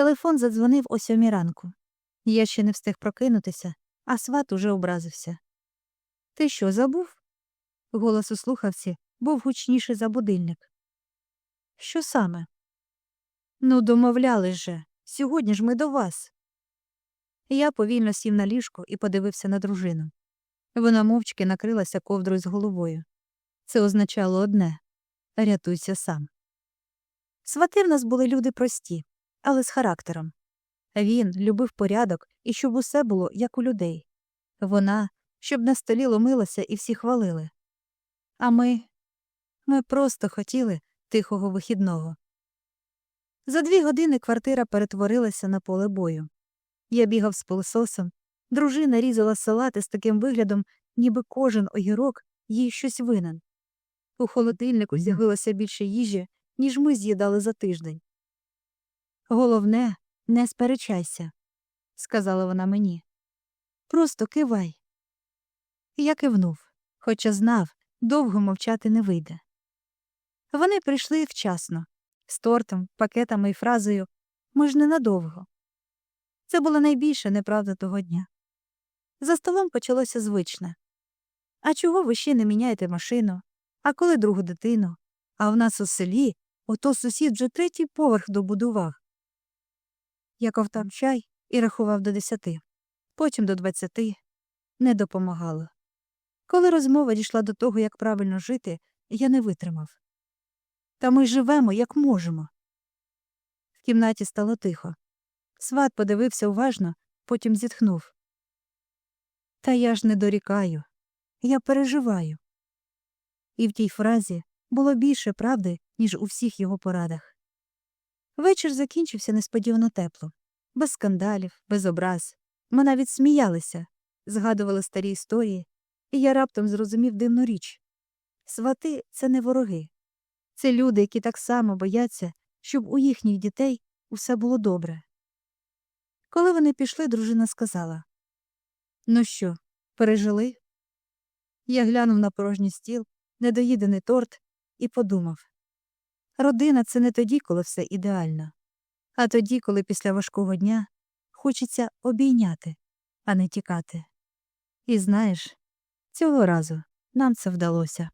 Телефон задзвонив о сьомій ранку. Я ще не встиг прокинутися, а сват уже образився. Ти що, забув? Голос у слухавці був гучніший за будильник. Що саме? Ну, домовлялись же. Сьогодні ж ми до вас. Я повільно сів на ліжко і подивився на дружину. Вона мовчки накрилася ковдрою з головою. Це означало одне рятуйся сам. Свати в нас були люди прості, але з характером. Він любив порядок і щоб усе було, як у людей. Вона, щоб на столі ломилася і всі хвалили. А ми. Ми просто хотіли тихого вихідного. За дві години квартира перетворилася на поле бою. Я бігав з пилососом, дружина різала салати з таким виглядом, ніби кожен огірок їй щось винен. У холодильнику з'явилося більше їжі, ніж ми з'їдали за тиждень. Головне, не сперечайся, сказала вона мені. Просто кивай. Я кивнув, хоча знав, довго мовчати не вийде. Вони прийшли вчасно, з тортом, пакетами і фразою Ми ж ненадовго. Це була найбільша неправда того дня. За столом почалося звичне. А чого ви ще не міняєте машину? А коли другу дитину? А в нас у селі ото сусід вже третій поверх добудував. Я ковтав чай і рахував до десяти, потім до двадцяти не допомагало. Коли розмова дійшла до того, як правильно жити, я не витримав. Та ми живемо, як можемо. В кімнаті стало тихо. Сват подивився уважно, потім зітхнув. Та я ж не дорікаю, я переживаю. І в тій фразі було більше правди, ніж у всіх його порадах. Вечір закінчився несподівано тепло, без скандалів, без образ. Ми навіть сміялися, згадували старі історії, і я раптом зрозумів дивну річ свати це не вороги, це люди, які так само бояться, щоб у їхніх дітей усе було добре. Коли вони пішли, дружина сказала Ну що, пережили? Я глянув на порожній стіл, недоїдений торт, і подумав родина це не тоді, коли все ідеально, а тоді, коли після важкого дня хочеться обійняти, а не тікати. І знаєш, цього разу нам це вдалося.